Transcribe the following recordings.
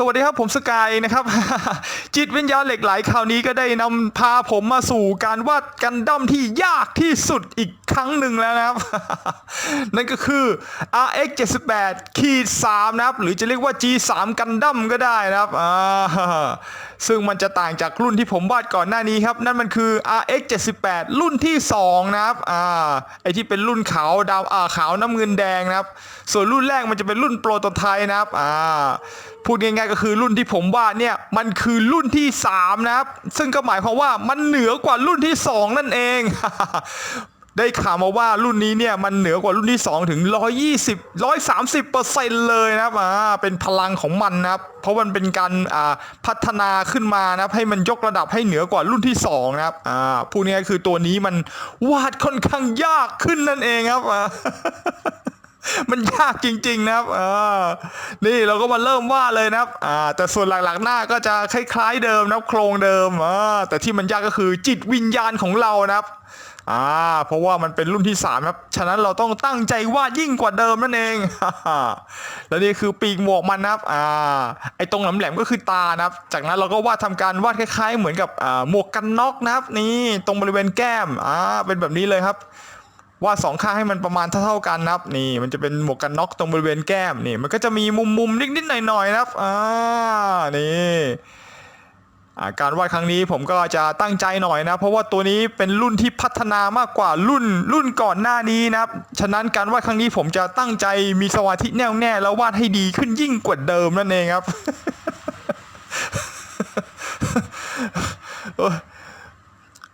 สวัสดีครับผมสกายนะครับ จิตวิญญาณเหล็กไหลคราวนี้ก็ได้นำพาผมมาสู่การวาดกันดั้มที่ยากที่สุดอีกครั้งหนึ่งแล้วนะครับ นั่นก็คือ RX 78ขีด3นะครับ หรือจะเรียกว่า G3 กันดั้มก็ได้นะครับอ่า ซึ่งมันจะต่างจากรุ่นที่ผมวาดก่อนหน้านี้ครับ นั่นมันคือ RX 78รุ่นที่ 2 นะครับอ่าไอที่เป็นรุ่นขาวดำอ่าขาวน้ำเงินแดงนะครับ ส่วนรุ่นแรกมันจะเป็นรุ่นโปรโตไทป์นะครับอ่าพูดง่ายๆก็คือรุ่นที่ผมวาดเนี่ยมันคือรุ่นที่ 3 นะครับ ซึ่งก็หมายความว่ามันเหนือกว่ารุ่นที่ 2 นั่นเอง ได้ข่าวมาว่ารุ่นนี้เนี่ยมันเหนือกว่ารุ่นที่ 2 ถึง 120 130เปอร์เซ็นต์เลยนะครับอ่าเป็นพลังของมันนะครับ เพราะมันเป็นการอ่าพัฒนาขึ้นมานะครับให้มันยกระดับให้เหนือกว่ารุ่นที่ 2 นะครับอ่าพูดง่ายคือตัวนี้มันวาดค่อนข้างยากขึ้นนั่นเองครับอ่ามันยากจริง ๆ นะครับอ่านี่เราก็มาเริ่มวาดเลยนะครับอ่าแต่ส่วนหลักๆหน้าก็จะคล้าย ๆ เดิมนะครับโครงเดิมอ่าแต่ที่มันยากก็คือจิตวิญญาณของเรานะครับ อ่า เพราะว่ามันเป็นรุ่นที่ 3 ครับ ฉะนั้นเราต้องตั้งใจวาดยิ่งกว่าเดิมนั่นเอง แล้วนี่คือปีกหมวกมันนะครับ อ่า ไอตรงแหลมๆก็คือตานะครับ จากนั้นเราก็วาดทำการวาดคล้ายๆ เหมือนกับอ่าหมวกกันน็อกนะครับ นี่ตรงบริเวณแก้ม อ่า เป็นแบบนี้เลยครับวาดสองข้างให้มันประมาณเท่าๆกันนะครับ นี่ มันจะเป็นหมวกกันน็อกตรงบริเวณแก้ม นี่ มันก็จะมีมุมๆนิดๆหน่อยๆนะครับ อ่า นี่ การวาดครั้งนี้ผมก็จะตั้งใจหน่อยนะ เพราะว่าตัวนี้เป็นรุ่นที่พัฒนามากกว่ารุ่นรุ่นก่อนหน้านี้นะครับฉะนั้นการวาดครั้งนี้ผมจะตั้งใจมีสมาธิแน่วแน่แล้ววาดให้ดีขึ้นยิ่งกว่าเดิมนั่นเองครับ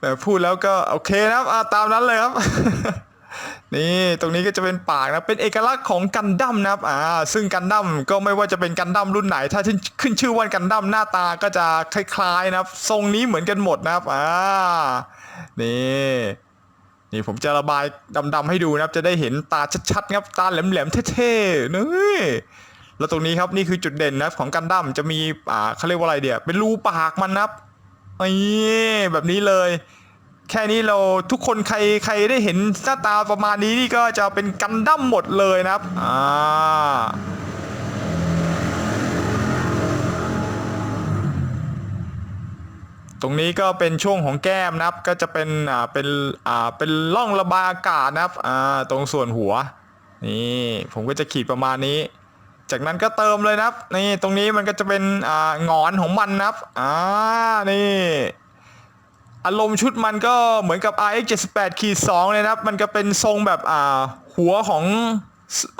แต่พูดแล้วก็โอเคนะครับตามนั้นเลยครับ นี่ตรงนี้ก็จะเป็นปากนะเป็นเอกลักษณ์ของกันดั้มนะครับอ่าซึ่งกันดั้มก็ไม่ว่าจะเป็นกันดั้มรุ่นไหน ถ้าขึ้นชื่อว่ากันดั้มหน้าตาก็จะคล้ายๆนะครับ ทรงนี้เหมือนกันหมดนะครับอ่านี่นี่ผมจะระบายดำๆให้ดูนะครับ จะได้เห็นตาชัดๆครับตาแหลมๆเท่ๆนี่แล้วตรงนี้ครับนี่คือจุดเด่นนะครับของกันดั้มจะมีอ่าเขาเรียกว่าอะไรเดียวเป็นรูปากมันนะครับนี่แบบนี้เลย แค่นี้เราทุกคนใครใครได้เห็นหน้าตาประมาณนี้นี่ก็จะเป็นกันดั้มหมดเลยนะครับอ่าตรงนี้ก็เป็นช่วงของแก้มนะครับก็จะเป็นอ่าเป็นอ่าเป็นร่องระบายอากาศนะครับอ่าตรงส่วนหัวนี่ผมก็จะขีดประมาณนี้ จากนั้นก็เติมเลยนะครับนี่ตรงนี้มันก็จะเป็นอ่างอนของมันนะครับอ่านี่ อารมณ์ชุดมันก็เหมือนกับ RX 78ขีด2เลยนะครับ มันก็เป็นทรงแบบอ่าหัวของ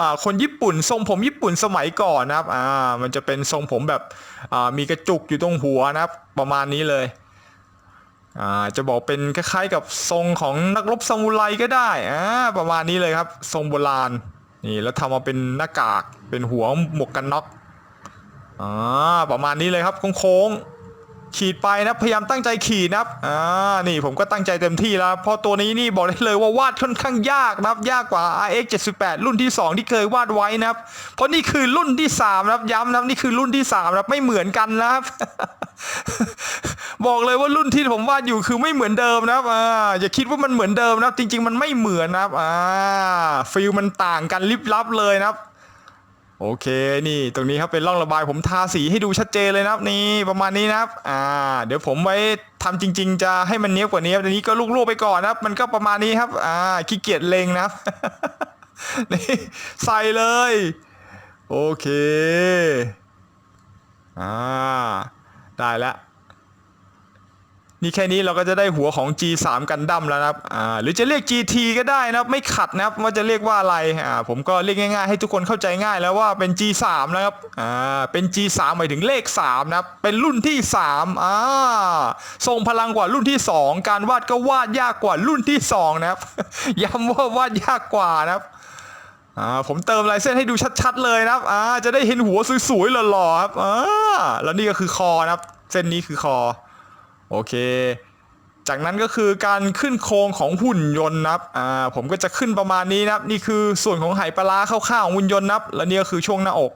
อ่าคนญี่ปุ่น ทรงผมญี่ปุ่นสมัยก่อนนะครับอ่ามันจะเป็นทรงผมแบบอ่ามีกระจุกอยู่ตรงหัวนะครับ ประมาณนี้เลยอ่าจะบอกเป็นคล้ายๆกับทรงของนักรบซามูไรก็ได้อ่าประมาณนี้เลยครับ ทรงโบราณนี่แล้วทำมาเป็นหน้ากากเป็นหัวหมวกกันน็อกอ่าประมาณนี้เลยครับโค้งๆ ขีดไปนะพยายามตั้งใจขีดนะครับอ่านี่ผมก็ตั้งใจเต็มที่แล้วเพราะตัวนี้นี่บอกได้เลยว่าวาดค่อนข้างยากนะครับ ยากกว่า RX 78 รุ่นที่ 2 ที่เคยวาดไว้นะครับ เพราะนี่คือรุ่นที่3นะครับย้ำนะครับนี่คือรุ่นที่3นะครับไม่เหมือนกันนะครับ บอกเลยว่ารุ่นที่ผมวาดอยู่คือไม่เหมือนเดิมนะครับอ่าอย่าคิดว่ามันเหมือนเดิมนะครับ จริง ๆ มันไม่เหมือนนะครับอ่าฟิลมันต่างกันลิบลับเลยนะครับ โอเคนี่ตรงนี้ครับเป็นร่องระบายผมทาสีให้ดูชัดเจนเลยนะครับ นี่ประมาณนี้นะครับอ่า เดี๋ยวผมไว้ทำจริง ๆ จะให้มันเนี้ยบกว่านี้ครับอันนี้ก็ลูกๆไปก่อนนะครับ มันก็ประมาณนี้ครับอ่าขี้เกียจเลงนะครับนี่ใส่เลย โอเคอ่าได้แล้ว นี่แค่นี้เราก็จะได้หัวของ G3 กันดั้มแล้วนะครับอ่าหรือจะเรียก GT ก็ได้นะครับไม่ขัดนะครับว่าจะเรียกว่าอะไรอ่าผมก็เรียกง่ายๆ ให้ทุกคนเข้าใจง่ายแล้วว่าเป็น G3 นะครับอ่าเป็น G3 หมายถึงเลข3นะครับเป็นรุ่นที่3อ่าทรงพลังกว่ารุ่นที่ 2 การวาดก็วาดยากกว่ารุ่นที่ 2 นะครับย้ำว่าวาดยากกว่านะครับอ่าผมเติมลายเส้นให้ดูชัดๆเลยนะครับอ่าจะได้เห็นหัวสวยๆหล่อๆครับอ่าแล้วนี่ก็คือคอนะครับ เส้นนี้คือคอ โอเค จากนั้นก็คือการขึ้นโครงของหุ่นยนต์นะครับอ่าผมก็จะขึ้นประมาณนี้นะครับ นี่คือส่วนของไหปลาร้าคร่าวๆของหุ่นยนต์นะครับ และนี่ก็คือช่วงหน้าอก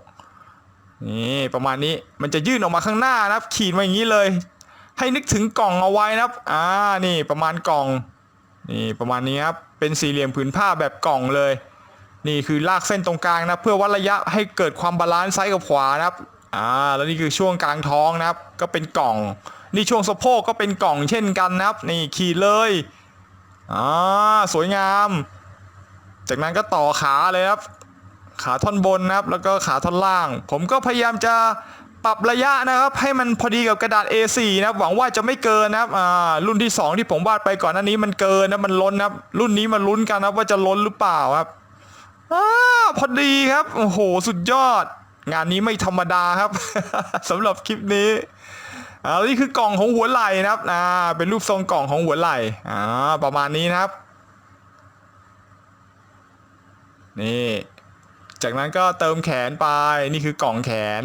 นี่ประมาณนี้มันจะยื่นออกมาข้างหน้านะครับ ขีดมาอย่างนี้เลย ให้นึกถึงกล่องเอาไว้นะครับอ่านี่ประมาณกล่องนี่ประมาณนี้ครับเป็นสี่เหลี่ยมผืนผ้าแบบกล่องเลย นี่คือลากเส้นตรงกลางนะเพื่อวัดระยะให้เกิดความบาลานซ์ซ้ายกับขวานะครับอ่าแล้วนี่คือช่วงกลางท้องนะครับ ก็เป็นกล่อง นี่ช่วงสะโพกก็เป็นกล่องเช่นกันนะครับ นี่ขีดเลยอ่าสวยงาม จากนั้นก็ต่อขาเลยครับ ขาท่อนบนนะครับ แล้วก็ขาท่อนล่าง ผมก็พยายามจะปรับระยะนะครับ ให้มันพอดีกับกระดาษ A4 นะครับ หวังว่าจะไม่เกินนะครับอ่ารุ่นที่ 2 ที่ผมวาดไปก่อนหน้านี้มันเกินนะมันล้นนะครับ รุ่นนี้มาลุ้นกันนะครับว่าจะล้นหรือเปล่าครับอ่าพอดีครับโอ้โหสุดยอด งานนี้ไม่ธรรมดาครับสำหรับคลิปนี้ อ่านี่คือกล่องของหัวไหล่นะครับอ่าเป็นรูปทรงกล่องของหัวไหล่อ่าประมาณนี้นะครับ นี่จากนั้นก็เติมแขนไปนี่คือกล่องแขน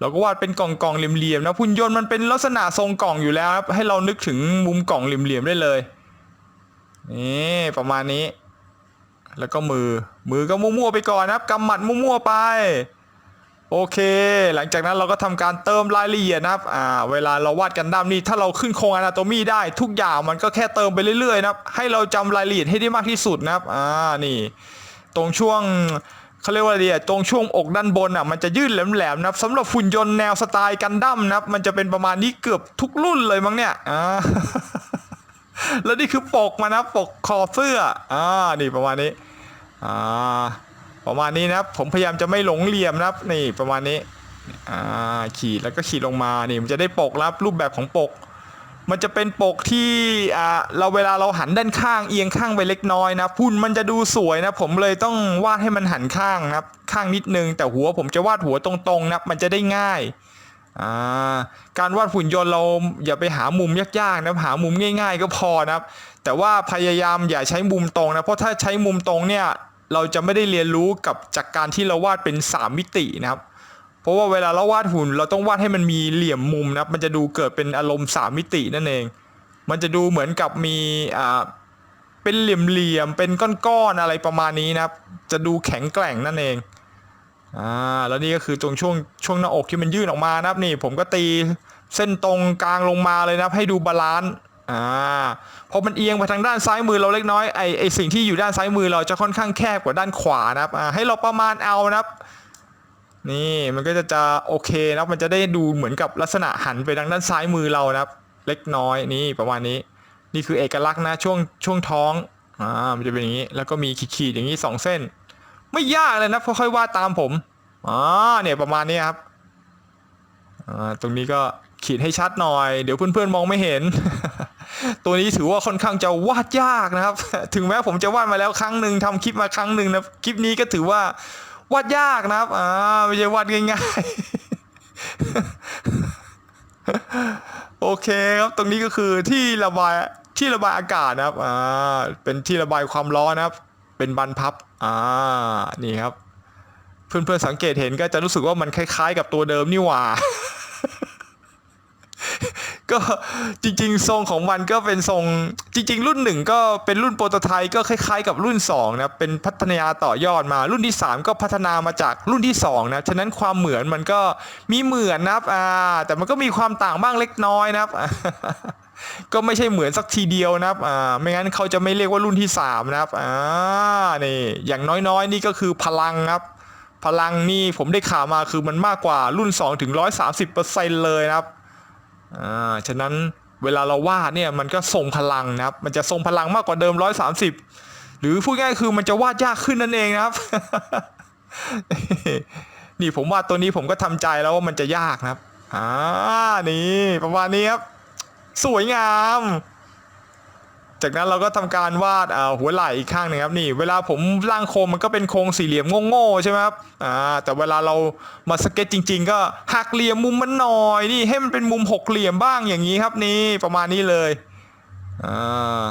เราก็วาดเป็นกล่องกล่องเหลี่ยมๆนะหุ่นยนต์มันเป็นลักษณะทรงกล่องอยู่แล้วครับให้เรานึกถึงมุมกล่องเหลี่ยมๆได้เลยนี่ประมาณนี้ แล้วก็มือมือก็มั่วๆไปก่อนนะครับกำหมัดมั่วๆไป โอเค หลังจากนั้นเราก็ทำการเติมรายละเอียดนะครับ อ่า เวลาเราวาดกันดั้มนี่ถ้าเราขึ้นโครงอนาโตมีได้ ทุกอย่างมันก็แค่เติมไปเรื่อยๆนะครับ ให้เราจำรายละเอียดให้ได้มากที่สุดนะครับ อ่า นี่ ตรงช่วงเขาเรียกว่าอะไรตรงช่วงอกด้านบนอะมันจะยืดแหลมๆนะครับสำหรับฝุ่นยนต์แนวสไตล์กันดั้มนะครับ มันจะเป็นประมาณนี้เกือบทุกรุ่นเลยมั้งเนี่ย อ่า แล้วนี่คือปกมานะปกคอเสื้อ อ่า นี่ประมาณนี้ อ่า ประมาณนี้นะครับ ผมพยายามจะไม่หลงเหลี่ยมนะครับ นี่ประมาณนี้ขีดแล้วก็ขีดลงมานี่มันจะได้ปกแล้วรูปแบบของปก มันจะเป็นปกที่เราเวลาเราหันด้านข้างเอียงข้างไปเล็กน้อยนะพุ่นมันจะดูสวยนะ ผมเลยต้องวาดให้มันหันข้างนะครับ ข้างนิดนึง แต่หัวผมจะวาดหัวตรงๆนะมันจะได้ง่ายาการวาดหุ่นยนต์เราอย่าไปหามุมยากๆนะหามุมง่าย ๆ ก็พอนะครับ แต่ว่าพยายามอย่าใช้มุมตรงนะเพราะถ้าใช้มุมตรงเนี่ย เราจะไม่ได้เรียนรู้กับจากการที่เราวาดเป็น 3 มิตินะครับ เพราะว่าเวลาเราวาดหุ่นเราต้องวาดให้มันมีเหลี่ยมมุมนะครับ มันจะดูเกิดเป็นอารมณ์สามมิตินั่นเอง มันจะดูเหมือนกับมีอ่าเป็นเหลี่ยมๆ เป็นก้อนๆ อะไรประมาณนี้นะครับ จะดูแข็งแกร่งนั่นเอง อ่า แล้วนี่ก็คือตรงช่วงช่วงหน้าอกที่มันยื่นออกมานะครับนี่ ผมก็ตีเส้นตรงกลางลงมาเลยนะครับ ให้ดูบาลานซ์ อ่าพอมันเอียงไปทางด้านซ้ายมือเราเล็กน้อยไอไอสิ่งที่อยู่ด้านซ้ายมือเราจะค่อนข้างแคบกว่าด้านขวานะครับอ่าให้เราประมาณเอานะครับ นี่มันก็จะจะโอเคนะมันจะได้ดูเหมือนกับลักษณะหันไปทางด้านซ้ายมือเรานะครับ เล็กน้อยนี่ประมาณนี้ นี่คือเอกลักษณ์นะช่วงช่วงท้องอ่ามันจะเป็นอย่างนี้แล้วก็มีขีดๆอย่างนี้สองเส้น ไม่ยากเลยนะค่อยๆวาดตามผมอ๋อเนี่ยประมาณนี้ครับอ่าตรงนี้ก็ขีดให้ชัดหน่อย เดี๋ยวเพื่อนๆมองไม่เห็น ตัวนี้ถือว่าค่อนข้างจะวาดยากนะครับ ถึงแม้ผมจะวาดมาแล้วครั้งหนึ่งทำคลิปมาครั้งหนึ่งนะคลิปนี้ก็ถือว่าวาดยากนะครับอ่าไม่ใช่วาดง่ายๆ โอเคครับตรงนี้ก็คือที่ระบายที่ระบายอากาศนะครับอ่าเป็นที่ระบายความร้อนนะครับ เป็นบรรพับอ่านี่ครับ เพื่อนๆสังเกตเห็นก็จะรู้สึกว่ามันคล้ายๆ กับตัวเดิมนี่หว่า ก็จริง ๆ ทรงของมันก็เป็นทรงจริง ๆ รุ่นหนึ่งก็เป็นรุ่นโปรโตไทป์ก็คล้ายๆ กับรุ่น2นะเป็นพัฒนาต่อยอดมา รุ่นที่ 3 ก็พัฒนามาจากรุ่นที่2นะฉะนั้นความเหมือนมันก็มีเหมือนนะครับอ่าแต่มันก็มีความต่างบ้างเล็กน้อยนะครับ ก็ไม่ใช่เหมือนสักทีเดียวนะครับอ่าไม่งั้นเขาจะไม่เรียกว่ารุ่นที่3นะครับอ่านี่อย่างน้อยๆ นี่ก็คือพลังครับ พลังนี่ผมได้ข่าวมาคือมันมากกว่ารุ่น2ถึง130%เลยนะครับ อ่าฉะนั้นเวลาเราวาดเนี่ยมันก็ทรงพลังนะครับ มันจะทรงพลังมากกว่าเดิม 130 หรือพูดง่ายคือมันจะวาดยากขึ้นนั่นเองนะครับ นี่ผมวาดตัวนี้ผมก็ทำใจแล้วว่ามันจะยากนะครับอ่านี่ประมาณนี้ครับ สวยงาม จากนั้นเราก็ทำการวาดหัวไหล่อีกข้างหนึงครับนี่เวลาผมร่างโครงมันก็เป็นโครงสี่เหลี่ยมโง่ๆใช่ไหมครับอ่าแต่เวลาเรามาสเก็ตจริง ๆ ก็หักเหลี่ยมมุมมันหน่อยนี่ให้มันเป็นมุมหกเหลี่ยมบ้างอย่างนี้ครับนี่ประมาณนี้เลยอ่า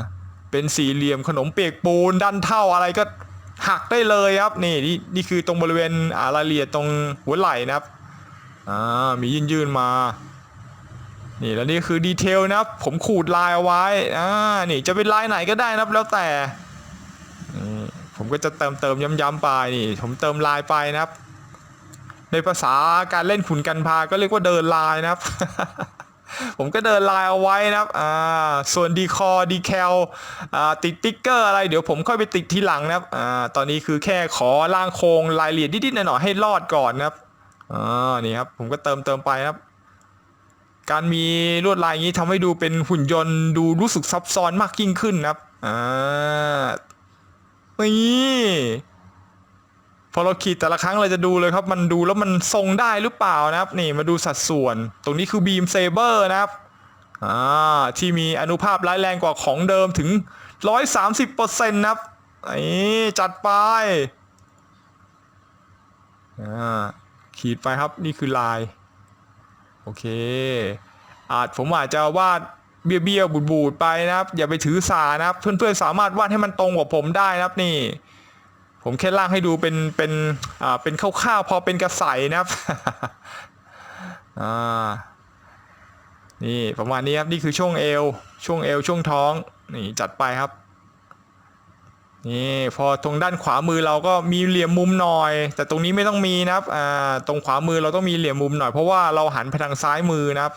เป็นสี่เหลี่ยมขนมเปียกปูนดันเท่าอะไรก็หักได้เลยครับนี่นี่นี่คือตรงบริเวณอารายละเอียดตรงหัวไหล่นะครับอ่ามียื่นๆมา นี่แล้วนี่คือดีเทลนะครับ ผมขูดลายเอาไว้อ่านี่จะเป็นลายไหนก็ได้นะครับแล้วแต่ผมก็จะเติมเติมย้ำๆไปนี่ ผมเติมลายไปนะครับ ในภาษาการเล่นขุนกันพาก็เรียกว่าเดินลายนะครับ ผมก็เดินลายเอาไว้นะครับอ่าส่วนดีคอดีแคลอ่าติดติ๊กเกอร์อะไรเดี๋ยวผมค่อยไปติดทีหลังนะครับอ่าตอนนี้คือแค่ขอล่างโครงรายละเอียดนิดๆหน่อยๆให้รอดก่อนนะครับอ๋อนี่ครับผมก็เติมเติมไปครับ การมีลวดลายอย่างนี้ทำให้ดูเป็นหุ่นยนต์ดูรู้สึกซับซ้อนมากยิ่งขึ้นครับ อ่า นี่พอเราขีดแต่ละครั้งเราจะดูเลยครับ มันดูแล้วมันทรงได้หรือเปล่านะครับ นี่มาดูสัดส่วน ตรงนี้คือบีมเซเบอร์นะครับอ่าที่มีอนุภาพร้ายแรงกว่าของเดิมถึง 130%นะครับนี่จัดไปอ่าขีดไปครับนี่คือลาย เค อาจผมอาจจะวาดเบี้ยวๆบูดๆไปนะครับ อย่าไปถือสานะครับ เพื่อนๆสามารถวาดให้มันตรงกว่าผมได้นะครับนี่ ผมแค่ล่างให้ดูเป็นเป็นอ่าเป็นคร่าวๆพอเป็นกระใสนะครับอ่านี่ประมาณนี้ครับนี่คือช่วงเอวช่วงเอวช่วงท้องนี่จัดไปครับ นี่พอตรงด้านขวามือเราก็มีเหลี่ยมมุมหน่อย แต่ตรงนี้ไม่ต้องมีนะครับอ่าตรงขวามือเราต้องมีเหลี่ยมมุมหน่อย เพราะว่าเราหันไปทางซ้ายมือนะครับ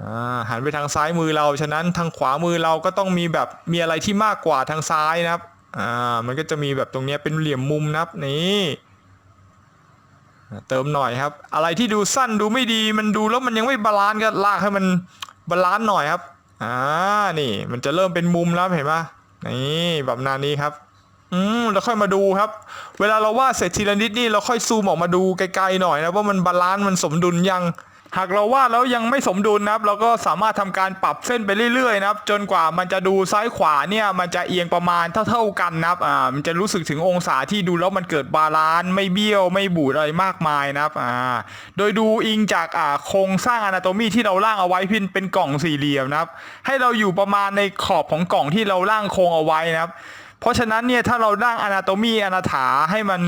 อ่าหันไปทางซ้ายมือเราฉะนั้นทางขวามือเราก็ต้องมีแบบมีอะไรที่มากกว่าทางซ้ายนะครับอ่ามันก็จะมีแบบตรงนี้เป็นเหลี่ยมมุมนะครับนี่เติมหน่อยครับ อะไรที่ดูสั้นดูไม่ดีมันดูแล้วมันยังไม่บาลานซ์ก็ลากให้มันบาลานซ์หน่อยครับอ่านี่มันจะเริ่มเป็นมุมแล้วเห็นปะ นี่แบบนานี้ครับ อืมแล้วค่อยมาดูครับ เวลาเราวาดเสร็จทีละนิดนี่เราค่อยซูมออกมาดูไกลๆหน่อยนะว่ามันบาลานซ์มันสมดุลยัง หากเราวาดแล้วยังไม่สมดุลนะครับเราก็สามารถทำการปรับเส้นไปเรื่อยๆนะครับ จนกว่ามันจะดูซ้ายขวาเนี่ยมันจะเอียงประมาณเท่าๆกันนะครับอ่ามันจะรู้สึกถึงองศาที่ดูแล้วมันเกิดบาลานซ์ไม่เบี้ยวไม่บูดอะไรมากมายนะครับอ่าโดยดูอิงจากอ่าโครงสร้างอนาโตมีที่เราร่างเอาไว้พินเป็นกล่องสี่เหลี่ยมนะครับ ให้เราอยู่ประมาณในขอบของกล่องที่เราร่างโครงเอาไว้นะครับ เพราะฉะนั้นเนี่ยถ้าเราร่างอนาโตมีอนาถาให้มัน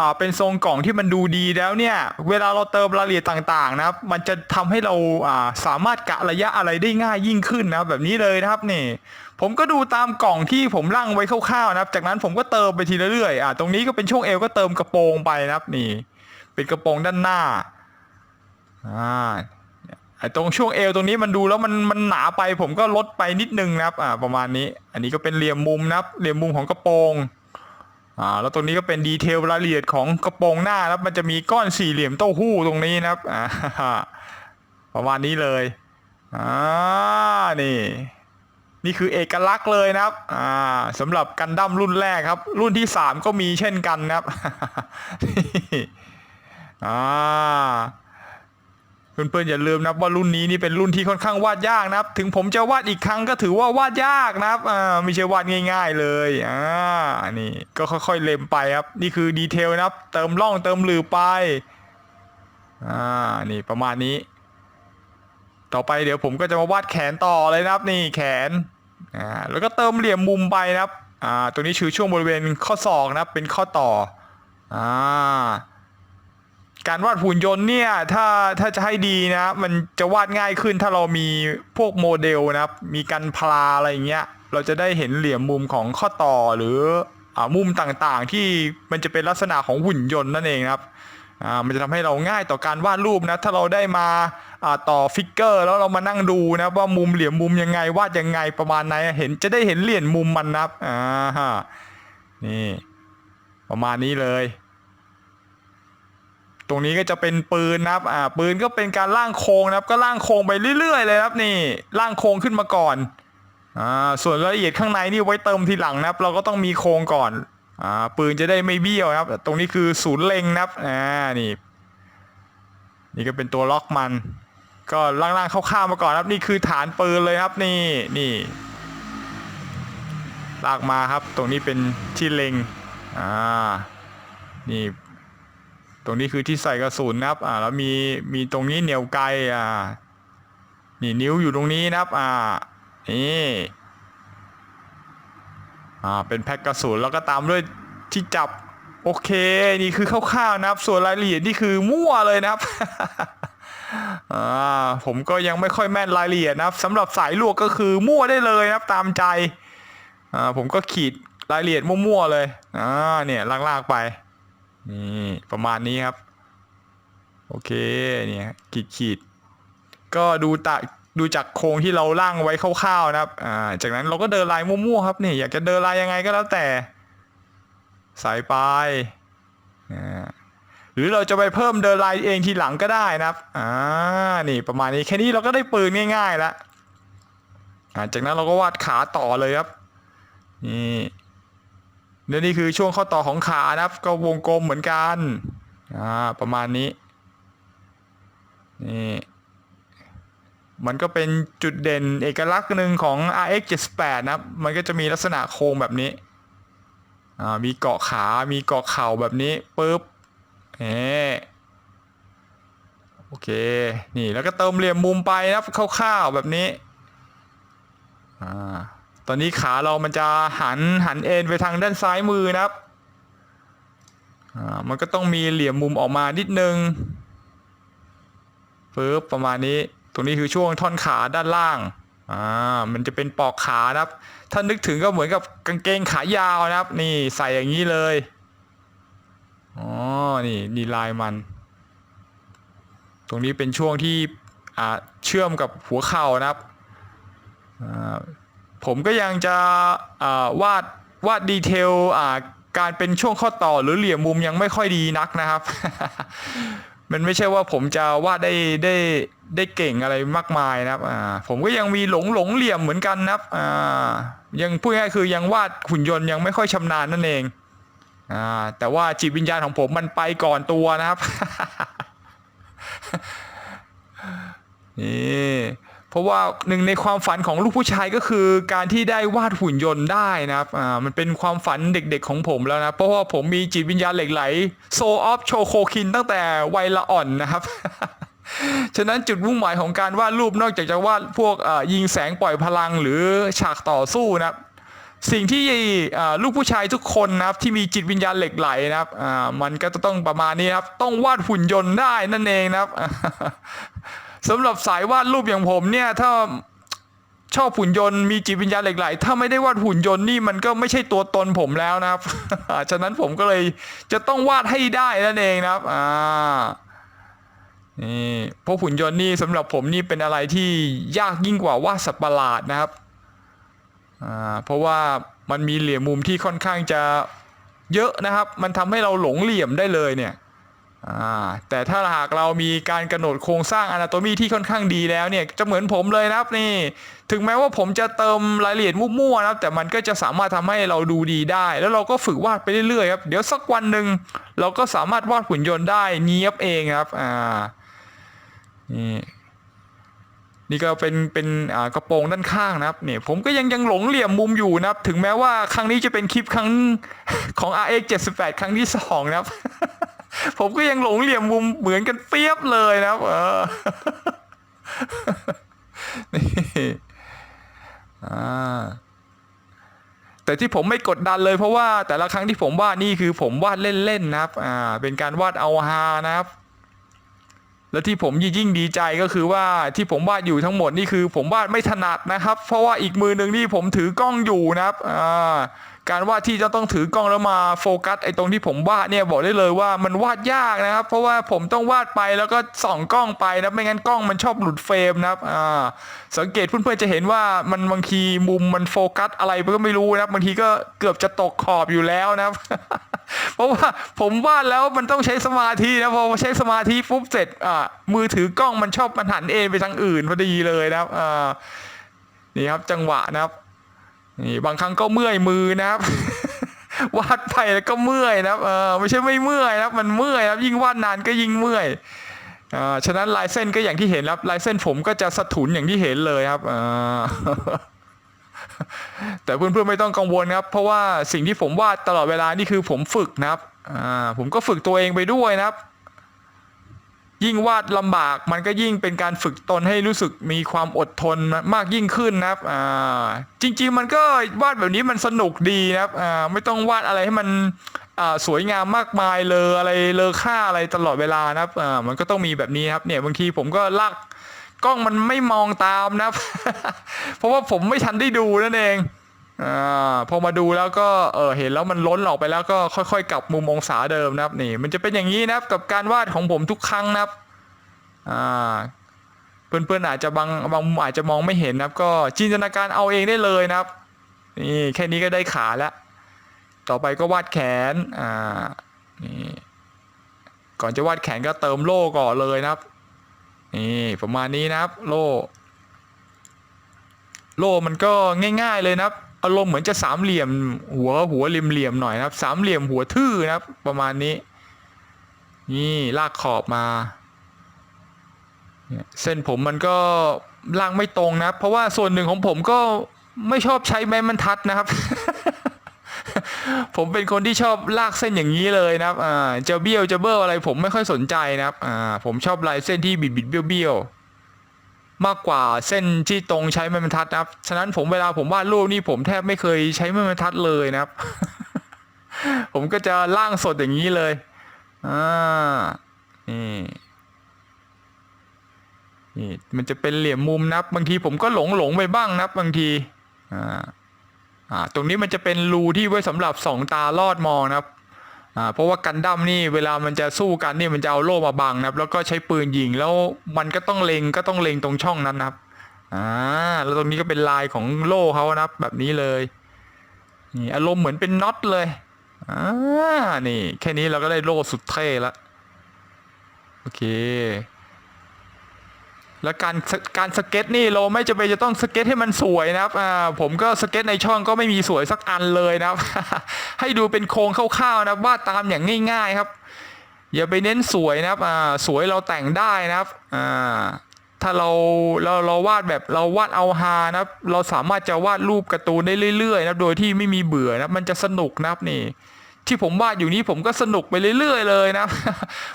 อ่าเป็นทรงกล่องที่มันดูดีแล้วเนี่ยเวลาเราเติมรายละเอียดต่างๆนะครับ มันจะทำให้เราอ่าสามารถกะระยะอะไรได้ง่ายยิ่งขึ้นนะครับแบบนี้เลยนะครับนี่ผมก็ดูตามกล่องที่ผมร่างไว้คร่าวๆนะครับ จากนั้นผมก็เติมไปทีละเรื่อยอ่าตรงนี้ก็เป็นช่วงเอวก็เติมกระโปรงไปนะครับนี่ เป็นกระโปรงด้านหน้าอ่า ไอ้ตรงช่วงเอวตรงนี้มันดูแล้วมันมันหนาไปผมก็ลดไปนิดนึงนะครับ อ่า ประมาณนี้ อันนี้ก็เป็นเหลี่ยมมุมนะครับ เหลี่ยมมุมของกระโปรงอ่าแล้วตรงนี้ก็เป็นดีเทลรายละเอียดของกระโปรงหน้านะครับ มันจะมีก้อนสี่เหลี่ยมเต้าหู้ตรงนี้นะครับอ่าประมาณนี้เลยอ่านี่ นี่คือเอกลักษณ์เลยนะครับอ่าสำหรับกันดั้มรุ่นแรกครับ รุ่นที่สามก็มีเช่นกันนะครับอ่า เพื่อนๆอย่าลืมนะครับว่ารุ่นนี้นี่เป็นรุ่นที่ค่อนข้างวาดยากนะครับ ถึงผมจะวาดอีกครั้งก็ถือว่าวาดยากนะครับอ่าไม่ใช่วาดง่าย ๆเลยอ่านี่ก็ค่อยๆเล็มไปครับนี่คือดีเทลนะครับ เติมร่องเติมหลือไปอ่านี่ประมาณนี้ ต่อไปเดี๋ยวผมก็จะมาวาดแขนต่อเลยนะครับ นี่แขนอ่าแล้วก็เติมเหลี่ยมมุมไปนะครับอ่าตัวนี้คือช่วงบริเวณข้อศอกนะครับเป็นข้อต่ออ่า การวาดหุ่นยนต์เนี่ยถ้าถ้าจะให้ดีนะ มันจะวาดง่ายขึ้นถ้าเรามีพวกโมเดลนะครับ มีกันพลาอะไรอย่างเงี้ยเราจะได้เห็นเหลี่ยมมุมของข้อต่อหรืออ่ามุมต่างๆ ที่มันจะเป็นลักษณะของหุ่นยนต์นั่นเองครับอ่ามันจะทำให้เราง่ายต่อการวาดรูปนะ ถ้าเราได้มาอ่าต่อฟิกเกอร์แล้วเรามานั่งดูนะว่ามุมเหลี่ยมมุมยังไงวาดยังไงประมาณไหนเห็นจะได้เห็นเหลี่ยมมุมมันนะครับอ่าฮะนี่ประมาณนี้เลย ตรงนี้ก็จะเป็นปืนนะครับอ่าปืนก็เป็นการล่างโครงนะครับ ก็ล่างโครงไปเรื่อย ๆ เลยครับนี่ล่างโครงขึ้นมาก่อนอ่าส่วนรายละเอียดข้างในนี่ไว้เติมทีหลังนะครับ เราก็ต้องมีโครงก่อนอ่าปืนจะได้ไม่เบี้ยวนะครับ ตรงนี้คือศูนย์เล็งนะครับอ่านี่นี่ก็เป็นตัวล็อกมัน ก็ล่างๆคร่าวๆมาก่อนครับนี่คือฐานปืนเลยครับนี่นี่ลากมาครับ ตรงนี้เป็นที่เล็งอ่านี่ ตรงนี้คือที่ใส่กระสุนนะครับอ่าแล้วมีมีตรงนี้เหนียวไกลอ่านี่นิ้วอยู่ตรงนี้นะครับอ่านี่อ่าเป็นแพ็กกระสุนแล้วก็ตามด้วยที่จับโอเค นี่คือคร่าวๆนะครับ ส่วนรายละเอียดนี่คือมั่วเลยนะครับอ่าผมก็ยังไม่ค่อยแม่นรายละเอียดนะครับสำหรับสายลวกก็คือมั่วได้เลยนะครับ ตามใจอ่าผมก็ขีดรายละเอียดมั่วๆเลยอ่าเนี่ยลากๆไป นี่ประมาณนี้ครับ โอเคเนี่ยขีดขีดก็ดูตะดูจากโครงที่เราร่างไว้คร่าวๆนะครับอ่าจากนั้นเราก็เดินลายมั่วๆครับนี่อยากจะเดินลายยังไงก็แล้วแต่ สายปลายหรือเราจะไปเพิ่มเดินลน์เองทีหลังก็ได้นะครับอ่านี่ประมาณนี้แค่นี้เราก็ได้ปืนง่ายๆแล้วอ่าจากนั้นเราก็วาดขาต่อเลยครับนี่ เดี๋ยวนี่คือช่วงข้อต่อของขานะครับ ก็วงกลมเหมือนกันอ่าประมาณนี้นี่มันก็เป็นจุดเด่นเอกลักษณ์หนึ่งของ RX 78นะครับ มันก็จะมีลักษณะโค้งแบบนี้อ่ามีเกาะขา มีเกาะเข่าแบบนี้ปุ๊บเอ๊โอเค นี่แล้วก็เติมเหลี่ยมมุมไปนะครับคร่าวๆแบบนี้อ่า ตอนนี้ขาเรามันจะหันหันเอ็นไปทางด้านซ้ายมือนะครับ อ่า มันก็ต้องมีเหลี่ยมมุมออกมานิดนึงปึ๊บประมาณนี้ ตรงนี้คือช่วงท่อนขาด้านล่าง อ่า มันจะเป็นปอกขานะครับ ถ้านึกถึงก็เหมือนกับกางเกงขายาวนะครับ นี่ใส่อย่างนี้เลย อ๋อ นี่นี่ลายมัน ตรงนี้เป็นช่วงที่ อ่า เชื่อมกับหัวเข่านะครับ อ่า ผมก็ยังจะวาดวาดดีเทลการเป็นช่วงข้อต่อหรือเหลี่ยมมุมยังไม่ค่อยดีนักนะครับ มันไม่ใช่ว่าผมจะวาดได้ได้ได้เก่งอะไรมากมายนะครับผมก็ยังมีหลงหลงเหลี่ยมเหมือนกันนะครับยังพูดง่ายคือยังวาดหุ่นยนต์ยังไม่ค่อยชำนาญนั่นเองอแต่ว่าจิตวิญญาณของผมมันไปก่อนตัวนะครับนี่ เพราะว่าหนึ่งในความฝันของลูกผู้ชายก็คือ การที่ได้วาดหุ่นยนต์ได้นะครับอ่ามันเป็นความฝันเด็กๆของผมแล้วนะเพราะว่าผมมีจิตวิญญาณเหล็กไหลโซออฟโชโคคินตั้งแต่วัยละอ่อนนะครับฉะนั้นจุดมุ่งหมายของการวาดรูปนอกจากจะวาดพวกยิงแสงปล่อยพลังหรือฉากต่อสู้นะครับสิ่งที่ลูกผู้ชายทุกคนนะครับที่มีจิตวิญญาณเหล็กไหลนะครับมันก็จะต้องประมาณนี้ครับต้องวาดหุ่นยนต์ได้นั่นเองนะครับ สำหรับสายวาดรูปอย่างผมเนี่ยถ้าชอบหุ่นยนต์มีจิตวิญญาณเหล็กไหลถ้าไม่ได้วาดหุ่นยนต์นี่มันก็ไม่ใช่ตัวตนผมแล้วนะครับ ฉะนั้นผมก็เลยจะต้องวาดให้ได้นั่นเองนะครับอ่านี่เพราะหุ่นยนต์นี่สำหรับผมนี่เป็นอะไรที่ยากยิ่งกว่าวาดสัตว์ประหลาดนะครับอ่าเพราะว่ามันมีเหลี่ยมมุมที่ค่อนข้างจะเยอะนะครับ มันทำให้เราหลงเหลี่ยมได้เลยเนี่ย แต่ถ้าหากเรามีการกำหนดโครงสร้างอนาโตมีที่ค่อนข้างดีแล้วเนี่ยจะเหมือนผมเลยนะครับนี่ ถึงแม้ว่าผมจะเติมรายละเอียดมั่วๆนะครับแต่มันก็จะสามารถทำให้เราดูดีได้ แล้วเราก็ฝึกวาดไปเรื่อยๆครับเดี๋ยวสักวันหนึ่งเราก็สามารถวาดหุ่นยนต์ได้เนียบเองครับอ่านี่นี่ก็เป็นเป็นอ่ากระโปรงด้านข้างนะครับนี่ผมก็ยังยังหลงเหลี่ยมมุมอยู่นะครับ ถึงแม้ว่าครั้งนี้จะเป็นคลิปครั้งของ RX 78 ครั้งที่สองนะครับ ผมก็ยังหลงเหลี่ยมมุมเหมือนกันเปียบเลยนะครับ เออนี่อ่าแต่ที่ผมไม่กดดันเลยเพราะว่าแต่ละครั้งที่ผมวาดนี่คือผมวาดเล่นๆนะครับ อ่า เป็นการวาดเอาฮานะครับ และที่ผมยิ่งดีใจก็คือว่าที่ผมวาดอยู่ทั้งหมดนี่คือผมวาดไม่ถนัดนะครับ เพราะว่าอีกมือหนึ่งนี่ผมถือกล้องอยู่นะครับ อ่า การวาดที่จะต้องถือกล้องแล้วมาโฟกัสไอ้ตรงที่ผมวาดเนี่ยบอกได้เลยว่ามันวาดยากนะครับ เพราะว่าผมต้องวาดไปแล้วก็ส่องกล้องไปนะไม่งั้นกล้องมันชอบหลุดเฟรมนะครับอ่าสังเกตเพื่อนๆจะเห็นว่ามันบางทีมุมมันโฟกัสอะไรก็ไม่รู้นะครับบางทีก็เกือบจะตกขอบอยู่แล้วนะครับ เพราะว่าผมวาดแล้วมันต้องใช้สมาธินะพอใช้สมาธิปุ๊บเสร็จอ่ามือถือกล้องมันชอบมันหันเอ็นไปทางอื่นพอดีเลยนะครับอ่านี่ครับจังหวะนะครับ นี่บางครั้งก็เมื่อยมือนะครับวาดไปแล้วก็เมื่อยนะครับเออไม่ใช่ไม่เมื่อยนะครับมันเมื่อยนะครับยิ่งวาดนานก็ยิ่งเมื่อยอ่าฉะนั้นลายเส้นก็อย่างที่เห็นครับลายเส้นผมก็จะสะทุนอย่างที่เห็นเลยครับอ่าแต่เพื่อนๆไม่ต้องกังวลครับ เพราะว่าสิ่งที่ผมวาดตลอดเวลานี่คือผมฝึกนะครับอ่าผมก็ฝึกตัวเองไปด้วยนะครับ ยิ่งวาดลำบากมันก็ยิ่งเป็นการฝึกตนให้รู้สึกมีความอดทนมากยิ่งขึ้นนะครับอ่าจริง ๆ มันก็วาดแบบนี้มันสนุกดีนะครับอ่าไม่ต้องวาดอะไรให้มันอ่าสวยงามมากมายเลยอะไรเลอค่าอะไรตลอดเวลานะครับอ่ามันก็ต้องมีแบบนี้ครับเนี่ยบางทีผมก็ลากกล้องมันไม่มองตามนะครับ เพราะว่าผมไม่ทันได้ดูนั่นเอง อ่าพอมาดูแล้วก็เออเห็นแล้วมันล้นออกไปแล้วก็ค่อยๆกลับมุมองศาเดิมนะครับนี่ มันจะเป็นอย่างนี้นะครับกับการวาดของผมทุกครั้งนะครับอ่าเพื่อนๆอาจจะบางบางมุมอาจจะมองไม่เห็นนะครับ ก็จินตนาการเอาเองได้เลยนะครับนี่แค่นี้ก็ได้ขาแล้วต่อไปก็วาดแขนอ่านี่ก่อนจะวาดแขนก็เติมโล่ก่อนเลยนะครับนี่ประมาณนี้นะครับ โล่ โล่มันก็ง่าย ๆเลยนะครับ อารมณ์เหมือนจะสามเหลี่ยม หัวหัวเหลี่ยมๆหน่อยครับ สามเหลี่ยมหัวทื่อนะครับ ประมาณนี้ นี่ลากขอบมา เส้นผมมันก็ล่างไม่ตรงนะครับเพราะว่าส่วนหนึ่งของผมก็ไม่ชอบใช้ไม้บรรทัดนะครับ ผมเป็นคนที่ชอบลากเส้นอย่างนี้เลยนะครับอ่าจะเบี้ยวจะเบ้ออะไรผมไม่ค่อยสนใจนะครับอ่าผมชอบลายเส้นที่บิดบิดเบี้ยวเบี้ยวๆ มากกว่าเส้นที่ตรงใช้ไม้บรรทัดนะครับ ฉะนั้นผมเวลาผมวาดรูปนี่ผมแทบไม่เคยใช้ไม้บรรทัดเลยนะครับ ผมก็จะล่างสดอย่างนี้เลยอ่านี่นี่มันจะเป็นเหลี่ยมมุมนะครับ บางทีผมก็หลงหลงไปบ้างนะครับ บางทีอ่าอ่าตรงนี้มันจะเป็นรูที่ไว้สำหรับสองตาลอดมองนะครับ อ่าเพราะว่ากันดั้มนี่เวลามันจะสู้กันนี่มันจะเอาโล่มาบังนะครับ แล้วก็ใช้ปืนยิงแล้วมันก็ต้องเล็งก็ต้องเล็งตรงช่องนั้นนะครับอ่าแล้วตรงนี้ก็เป็นลายของโล่เขานะครับ แบบนี้เลยนี่อารมณ์เหมือนเป็นน็อตเลยอ่านี่ แค่นี้เราก็ได้โล่สุดเท่ละโอเค แล้วการการสเก็ตนี่เราไม่จำเป็นจะต้องสเก็ตให้มันสวยนะครับผมก็สเก็ตในช่องก็ไม่มีสวยสักอันเลยนะครับ ให้ดูเป็นโครงคร่าวๆนะวาดตามอย่างง่าย ๆครับ อย่าไปเน้นสวยนะครับสวยเราแต่งได้นะครับถ้าเราเราเราวาดแบบเราวาดเอาฮานะครับเราสามารถจะวาดรูปการ์ตูนได้เรื่อยๆ นะโดยที่ไม่มีเบื่อนะมันจะสนุกนะครับนี่ ที่ผมวาดอยู่นี้ผมก็สนุกไปเรื่อยๆ เลยนะ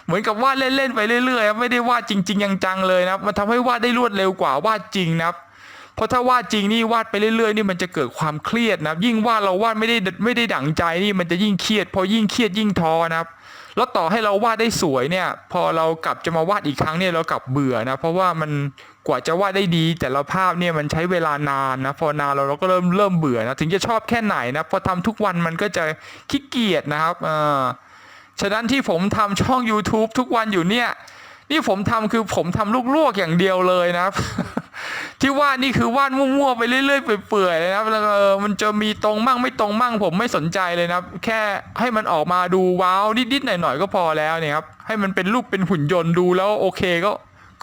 เหมือนกับวาดเล่นๆไปเรื่อยๆ ไม่ได้วาดจริง ๆ จังๆเลยนะมันทำให้วาดได้รวดเร็วกว่าวาดจริงนะครับเพราะถ้าวาดจริงนี่วาดไปเรื่อยๆนี่มันจะเกิดความเครียดนะครับ ยิ่งวาดเราวาดไม่ได้ไม่ได้ดั่งใจนี่มันจะยิ่งเครียด พอยิ่งเครียดยิ่งท้อนะครับแล้วต่อให้เราวาดได้สวยเนี่ย พอเรากลับจะมาวาดอีกครั้งเนี่ยเรากลับเบื่อนะ เพราะว่ามัน กว่าจะวาดได้ดี แต่ละภาพเนี่ยมันใช้เวลานานนะพอนานเราเราก็เริ่มเริ่มเบื่อนะถึงจะชอบแค่ไหนนะพอทำทุกวันมันก็จะขี้เกียจนะครับเออฉะนั้นที่ผมทำช่อง YouTube ทุกวันอยู่เนี่ย นี่ผมทำคือผมทำลูกลวกอย่างเดียวเลยนะครับที่วาดนี่คือวาดมั่วๆไปเรื่อยๆเปื่อยๆเลยนะครับเออมันจะมีตรงมั่งไม่ตรงมั่ง ผมไม่สนใจเลยนะครับ แค่ให้มันออกมาดูว้าวนิดๆหน่อยๆก็พอแล้วเนี่ยครับให้มันเป็นรูปเป็นหุ่นยนต์ดูแล้วโอเคก็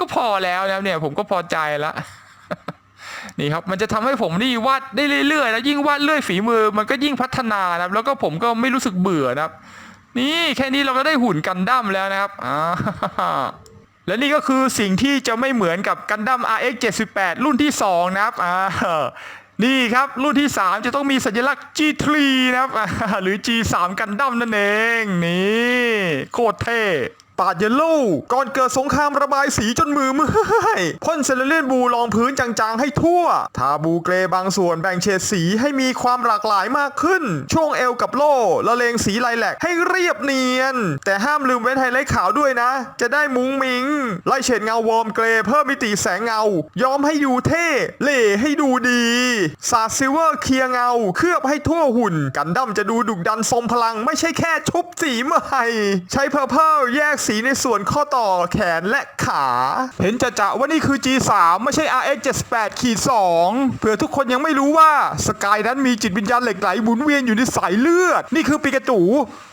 ก็พอแล้วนะเนี่ย ผมก็พอใจละนี่ครับมันจะทำให้ผมนี่วาดได้เรื่อยๆแล้วยิ่งวาดเรื่อยฝีมือ มันก็ยิ่งพัฒนานะครับ แล้วก็ผมก็ไม่รู้สึกเบื่อนะครับ นี่แค่นี้เราก็ได้หุ่นกันดั้มแล้วนะครับอ่าและนี่ก็คือสิ่งที่จะไม่เหมือนกับกันดั้ม RX 78รุ่นที่ 2 นะครับอ่านี่ครับ รุ่นที่ 3 จะต้องมีสัญลักษณ์ G3 นะครับอ่าหรือ G3 กันดั้มนั่นเอง นี่ โคตรเท่ ปาดเยลโล่ก่อนเกิดสงครามระบายสีจนมือเมื่อยพ่นเซเลเลียนบูรองพื้นจางๆให้ทั่ว ทาบูเกรบางส่วนแบ่งเฉดสีให้มีความหลากหลายมากขึ้น ช่วงเอวกับโล่ละเลงสีไลแหลกให้เรียบเนียน แต่ห้ามลืมเว้นไฮไลท์ขาวด้วยนะ จะได้มุ้งมิง ไล่เฉดเงาวอร์มเกรเพิ่มมิติแสงเงา ย้อมให้ดูเท่เล่ให้ดูดีสาดซิลเวอร์เคลียร์เงา เคลือบให้ทั่วหุ่น กันดั้มจะดูดุดันทรงพลังไม่ใช่แค่ชุบสีใหม่ ใช้เพอร์เพลแยกสีในส่วนข้อต่อแขนและขา เห็นจะจะว่านี่คือ G3 ไม่ใช่ RX 78ขีด2เผื่อทุกคนยังไม่รู้ว่าสกายนั้นมีจิตวิญญาณเหล็กไหลหมุนเวียนอยู่ในสายเลือด นี่คือปิกาจู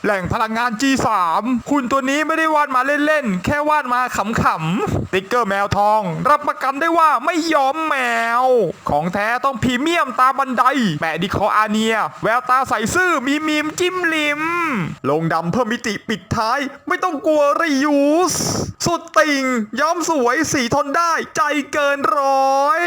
แหล่งพลังงาน G3 คุณตัวนี้ไม่ได้วาดมาเล่นๆ แค่วาดมาขำๆติ๊กเกอร์แมวทอง รับประกันได้ว่าไม่ยอมแมว ของแท้ต้องพรีเมียมตาบันไดแปะดิคออาเนีย แววตาใสซื่อมีมีมจิ้มลิม ลงดำเพิ่มมิติปิดท้าย ไม่ต้องกลัวรียูส สุดติ่งย้อมสวยสีทนได้ใจเกินร้อย